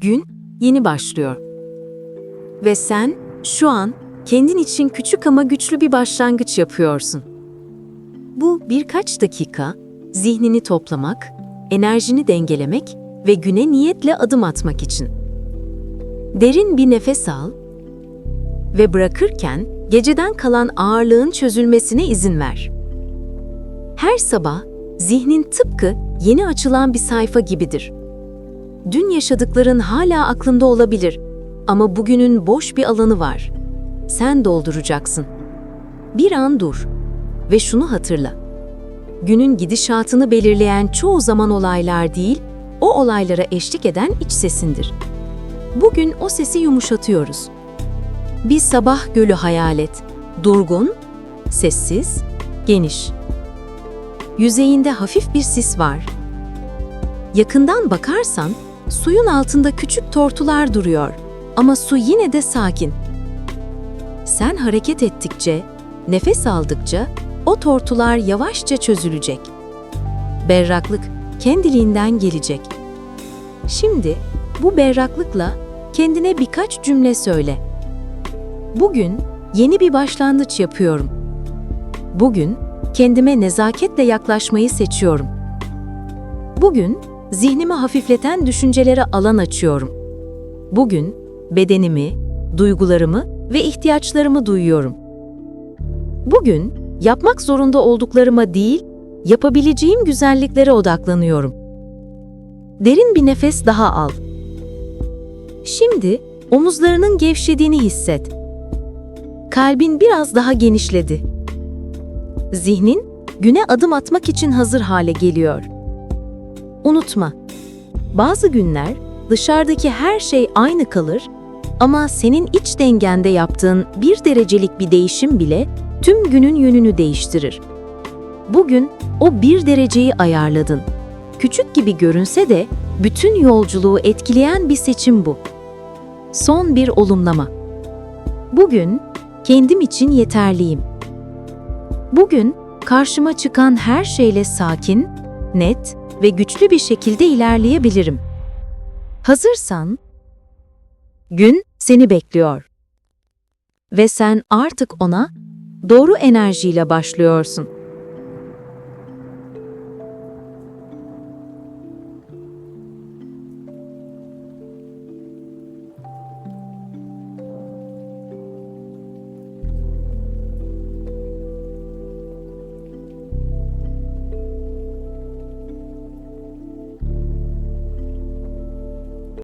Gün yeni başlıyor. Ve sen şu an kendin için küçük ama güçlü bir başlangıç yapıyorsun. Bu birkaç dakika zihnini toplamak, enerjini dengelemek ve güne niyetle adım atmak için. Derin bir nefes al ve bırakırken geceden kalan ağırlığın çözülmesine izin ver. Her sabah zihnin tıpkı yeni açılan bir sayfa gibidir. Dün yaşadıkların hala aklında olabilir ama bugünün boş bir alanı var. Sen dolduracaksın. Bir an dur ve şunu hatırla. Günün gidişatını belirleyen çoğu zaman olaylar değil, o olaylara eşlik eden iç sesindir. Bugün o sesi yumuşatıyoruz. Bir sabah gölü hayal et. Durgun, sessiz, geniş. Yüzeyinde hafif bir sis var. Yakından bakarsan suyun altında küçük tortular duruyor ama su yine de sakin. Sen hareket ettikçe, nefes aldıkça o tortular yavaşça çözülecek. Berraklık kendiliğinden gelecek. Şimdi bu berraklıkla kendine birkaç cümle söyle. Bugün yeni bir başlangıç yapıyorum. Bugün kendime nezaketle yaklaşmayı seçiyorum. Bugün zihnimi hafifleten düşüncelere alan açıyorum. Bugün bedenimi, duygularımı ve ihtiyaçlarımı duyuyorum. Bugün yapmak zorunda olduklarıma değil, yapabileceğim güzelliklere odaklanıyorum. Derin bir nefes daha al. Şimdi omuzlarının gevşediğini hisset. Kalbin biraz daha genişledi. Zihnin güne adım atmak için hazır hale geliyor. Unutma, bazı günler dışarıdaki her şey aynı kalır ama senin iç dengende yaptığın bir derecelik bir değişim bile tüm günün yönünü değiştirir. Bugün o bir dereceyi ayarladın. Küçük gibi görünse de bütün yolculuğu etkileyen bir seçim bu. Son bir olumlama. Bugün kendim için yeterliyim. Bugün karşıma çıkan her şeyle sakin, net ve güçlü bir şekilde ilerleyebilirim. Hazırsan, gün seni bekliyor. Ve sen artık ona doğru enerjiyle başlıyorsun.